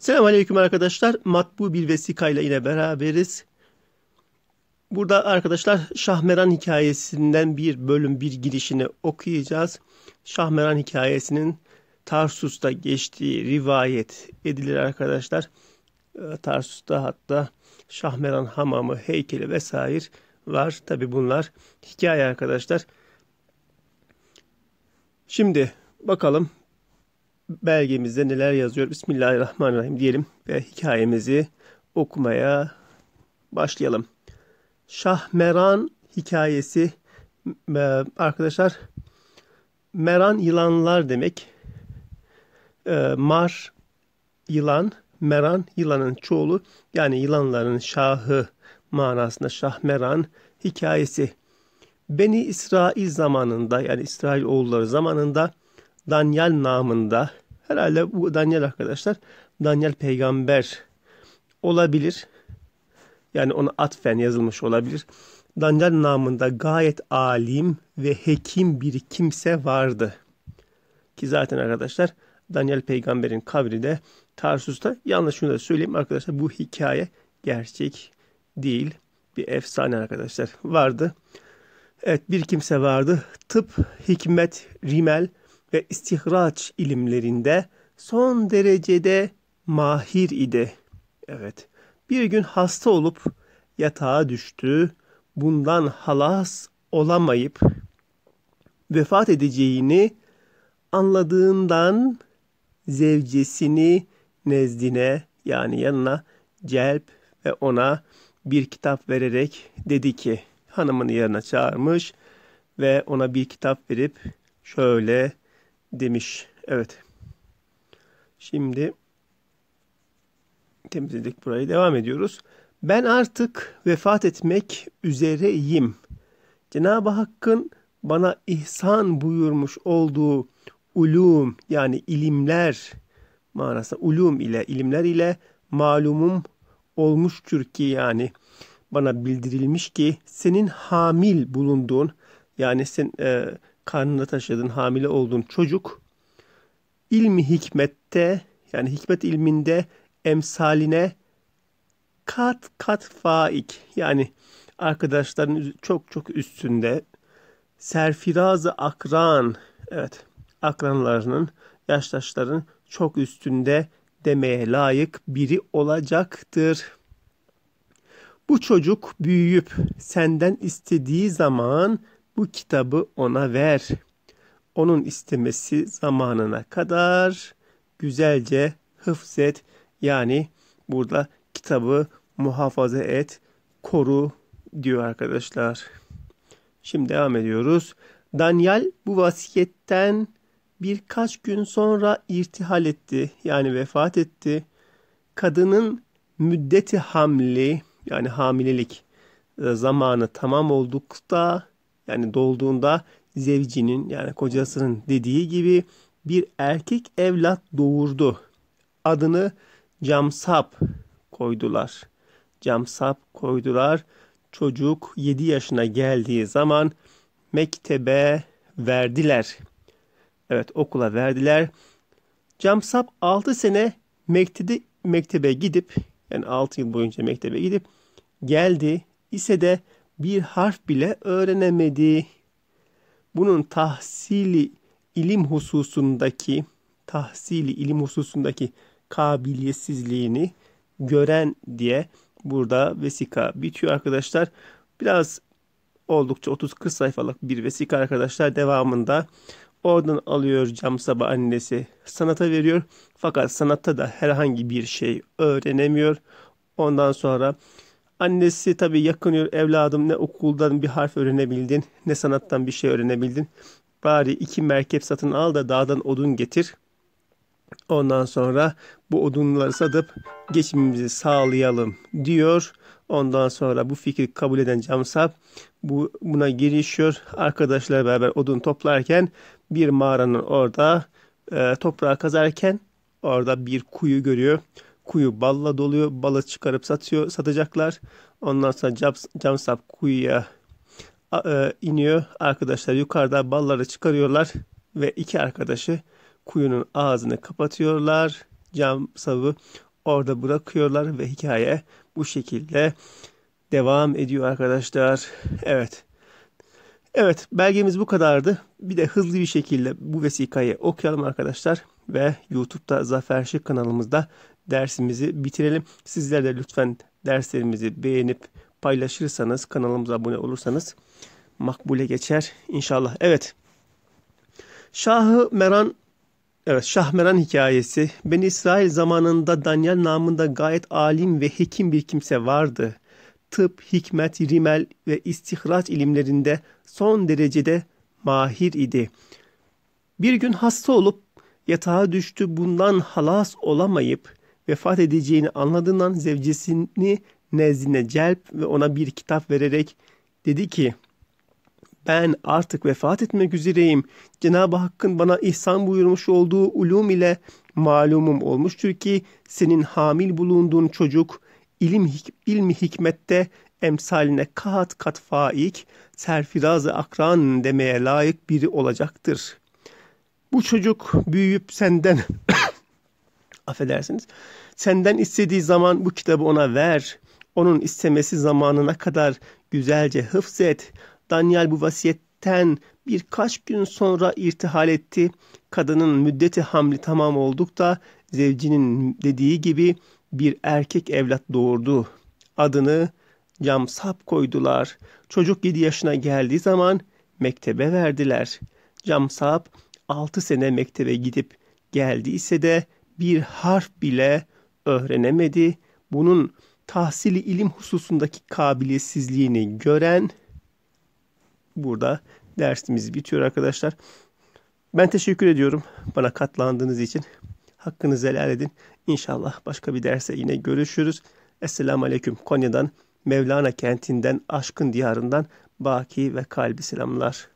Selamünaleyküm arkadaşlar. Matbu bir vesikayla yine beraberiz. Burada arkadaşlar Şahmeran hikayesinden bir bölüm bir girişini okuyacağız. Şahmeran hikayesinin Tarsus'ta geçtiği rivayet edilir arkadaşlar. Ee, Tarsus'ta hatta Şahmeran hamamı, heykeli vesaire var. Tabi bunlar hikaye arkadaşlar. Şimdi bakalım belgemizde neler yazıyor. Bismillahirrahmanirrahim diyelim ve hikayemizi okumaya başlayalım. Şahmeran hikayesi e, arkadaşlar Meran yılanlar demek. E, mar yılan, Meran yılanın çoğulu yani yılanların şahı manasında Şahmeran hikayesi. Beni İsrail zamanında yani İsrail oğulları zamanında Daniel namında herhalde bu Daniel arkadaşlar Daniel peygamber olabilir. Yani ona atfen yazılmış olabilir. Daniel namında gayet alim ve hekim bir kimse vardı. Ki zaten arkadaşlar Daniel peygamberin kabri de Tarsus'ta. Yalnız şunu da söyleyeyim arkadaşlar bu hikaye gerçek değil. Bir efsane arkadaşlar vardı. Evet bir kimse vardı. Tıp, hikmet, rimel ve istihraç ilimlerinde son derecede mahir idi. Evet. Bir gün hasta olup yatağa düştü. Bundan halas olamayıp vefat edeceğini anladığından zevcesini nezdine yani yanına celp ve ona bir kitap vererek dedi ki hanımını yanına çağırmış ve ona bir kitap verip şöyle demiş. Evet. Şimdi temizledik burayı. Devam ediyoruz. Ben artık vefat etmek üzereyim. Cenab-ı Hakk'ın bana ihsan buyurmuş olduğu ulum yani ilimler manasında ulum ile ilimler ile malumum olmuştur ki yani bana bildirilmiş ki senin hamil bulunduğun yani sen e, karnında taşıdığın hamile olduğun çocuk ilmi hikmette yani hikmet ilminde emsaline kat kat faik yani arkadaşların çok çok üstünde serfirazı akran evet akranlarının yaştaşların çok üstünde demeye layık biri olacaktır. Bu çocuk büyüyüp senden istediği zaman bu kitabı ona ver. Onun istemesi zamanına kadar güzelce hıfzet yani burada kitabı muhafaza et, koru diyor arkadaşlar. Şimdi devam ediyoruz. Daniel bu vasiyetten birkaç gün sonra irtihal etti. Yani vefat etti. Kadının müddeti hamli yani hamilelik zamanı tamam oldukta yani dolduğunda zevcinin yani kocasının dediği gibi bir erkek evlat doğurdu. Adını Camsap koydular. Camsap koydular. Çocuk 7 yaşına geldiği zaman mektebe verdiler. Evet okula verdiler. Camsap 6 sene mektebe, mektebe gidip yani 6 yıl boyunca mektebe gidip geldi ise de bir harf bile öğrenemedi. Bunun tahsili ilim hususundaki tahsili ilim hususundaki kabiliyetsizliğini gören diye burada vesika bitiyor arkadaşlar. Biraz oldukça 30-40 sayfalık bir vesika arkadaşlar devamında oradan alıyor cam sabah annesi sanata veriyor. Fakat sanatta da herhangi bir şey öğrenemiyor. Ondan sonra Annesi tabii yakınıyor evladım ne okuldan bir harf öğrenebildin ne sanattan bir şey öğrenebildin. Bari iki merkep satın al da dağdan odun getir. Ondan sonra bu odunları satıp geçimimizi sağlayalım diyor. Ondan sonra bu fikri kabul eden Camsap bu, buna girişiyor. Arkadaşlar beraber odun toplarken bir mağaranın orada e, toprağı kazarken orada bir kuyu görüyor. Kuyu balla doluyor. Balı çıkarıp satıyor, satacaklar. Ondan sonra cam, cam sap kuyuya e, iniyor. Arkadaşlar yukarıda balları çıkarıyorlar ve iki arkadaşı kuyunun ağzını kapatıyorlar. Cam sabı orada bırakıyorlar ve hikaye bu şekilde devam ediyor arkadaşlar. Evet. Evet belgemiz bu kadardı. Bir de hızlı bir şekilde bu vesikayı okuyalım arkadaşlar. Ve YouTube'da Zafer Şık kanalımızda dersimizi bitirelim. Sizler de lütfen derslerimizi beğenip paylaşırsanız kanalımıza abone olursanız makbule geçer inşallah. Evet. Şahı Meran Evet Şahmeran hikayesi. Ben İsrail zamanında Daniel namında gayet alim ve hekim bir kimse vardı. Tıp, hikmet, rimel ve istihraç ilimlerinde son derecede mahir idi. Bir gün hasta olup yatağa düştü bundan halas olamayıp vefat edeceğini anladığından zevcesini nezdine celp ve ona bir kitap vererek dedi ki ben artık vefat etmek üzereyim. Cenab-ı Hakk'ın bana ihsan buyurmuş olduğu ulum ile malumum olmuştur ki senin hamil bulunduğun çocuk ilim ilmi hikmette emsaline kat kat faik, serfiraz akran demeye layık biri olacaktır. Bu çocuk büyüyüp senden affedersiniz senden istediği zaman bu kitabı ona ver. Onun istemesi zamanına kadar güzelce hıfzet. Daniel bu vasiyetten birkaç gün sonra irtihal etti. Kadının müddeti hamli tamam oldukta zevcinin dediği gibi bir erkek evlat doğurdu. Adını Camsap koydular. Çocuk 7 yaşına geldiği zaman mektebe verdiler. Camsap 6 sene mektebe gidip geldiyse de bir harf bile öğrenemedi. Bunun tahsili ilim hususundaki kabiliyetsizliğini gören burada dersimiz bitiyor arkadaşlar. Ben teşekkür ediyorum bana katlandığınız için. Hakkınızı helal edin. İnşallah başka bir derse yine görüşürüz. Esselamu Aleyküm. Konya'dan, Mevlana kentinden, aşkın diyarından baki ve kalbi selamlar.